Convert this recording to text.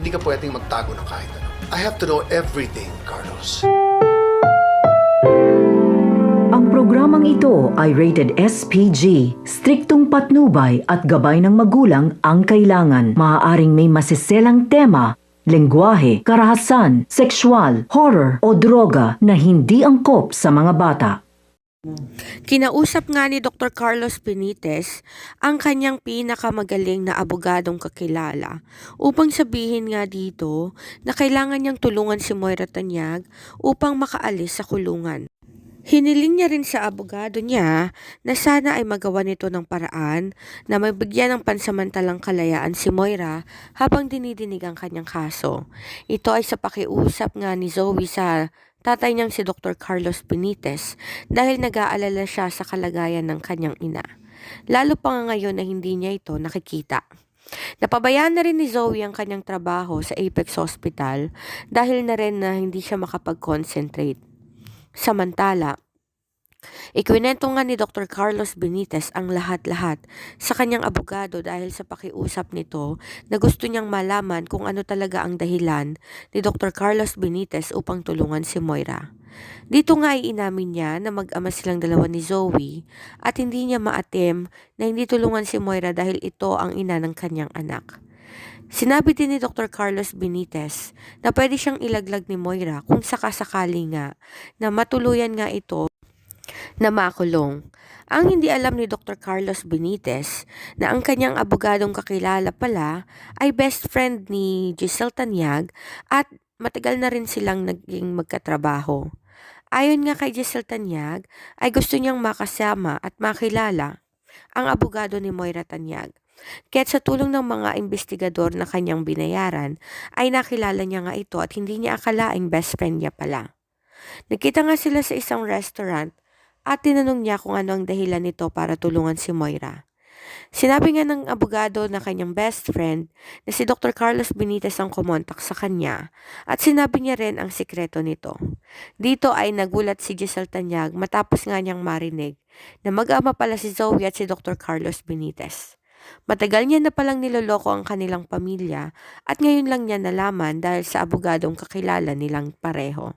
Hindi ka pwedeng magtago ng kahit ano. I have to know everything, Carlos. Ang programang ito ay rated SPG. Striktong patnubay at gabay ng magulang ang kailangan. Maaaring may masiselang tema, lengguwahe, karahasan, sexual, horror o droga na hindi angkop sa mga bata. Kinausap nga ni Dr. Carlos Benitez ang kanyang pinakamagaling na abogadong kakilala upang sabihin nga dito na kailangan niyang tulungan si Moira Tanyag upang makaalis sa kulungan. Hiniling niya rin sa abogado niya na sana ay magawa nito ng paraan na magbigyan ng pansamantalang kalayaan si Moira habang dinidinig ang kanyang kaso. Ito ay sa pakiusap nga ni Zoe sa tatay niyang si Dr. Carlos Benitez dahil nag-aalala siya sa kalagayan ng kanyang ina. Lalo pa nga ngayon na hindi niya ito nakikita. Napabayaan na rin ni Zoe ang kanyang trabaho sa Apex Hospital dahil na rin na hindi siya makapag-concentrate. Samantala, Ikwinento nga ni Dr. Carlos Benitez ang lahat-lahat sa kanyang abogado dahil sa pakiusap nito na gusto niyang malaman kung ano talaga ang dahilan ni Dr. Carlos Benitez upang tulungan si Moira. Dito nga ay inamin niya na mag-ama silang dalawa ni Zoe at hindi niya maatim na hindi tulungan si Moira dahil ito ang ina ng kanyang anak. Sinabi din ni Dr. Carlos Benitez na pwede siyang ilaglag ni Moira kung sakasakali nga na matuluyan nga ito na makulong. Ang hindi alam ni Dr. Carlos Benitez na ang kanyang abogadong kakilala pala ay best friend ni Giselle Tanyag at matagal na rin silang naging magkatrabaho. Ayon nga kay Giselle Tanyag ay gusto niyang makasama at makilala ang abogado ni Moira Tanyag. Kaya't sa tulong ng mga investigador na kanyang binayaran ay nakilala niya nga ito at hindi niya akalaing best friend niya pala. Nagkita nga sila sa isang restaurant at tinanong niya kung ano ang dahilan nito para tulungan si Moira. Sinabi nga ng abogado na kanyang best friend na si Dr. Carlos Benitez ang kumontak sa kanya at sinabi niya rin ang sikreto nito. Dito ay nagulat si Giselle Tanyag matapos nga niyang marinig na mag-ama pala si Zoe at si Dr. Carlos Benitez. Matagal niya na palang niloloko ang kanilang pamilya at ngayon lang niya nalaman dahil sa abogadong kakilala nilang pareho.